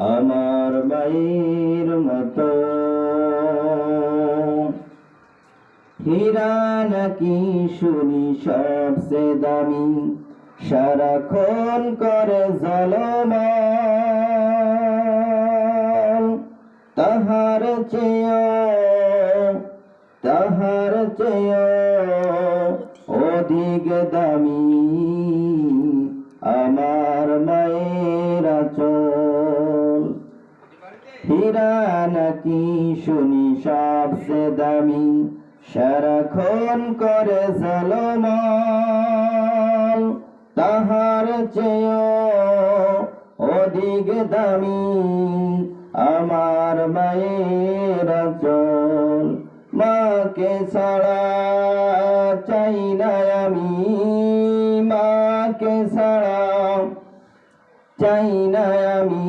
আমার মায়ের মতো। হীরা নাকি শুনি সবসে দামি, সারাক্ষণ করে জলমান তাহার চেয়েও তাহার চেয়েও অধিক দামি। আমার মায়ের আচল হীরা নাকি শুনি সবসে দামি সারাক্ষণ করে জলমান তাহার চেয়েও অধিক দামি আমার মায়ের চল মাকে ছাড়া চাই না আমি, মাকে ছাড়া চাই না আমি।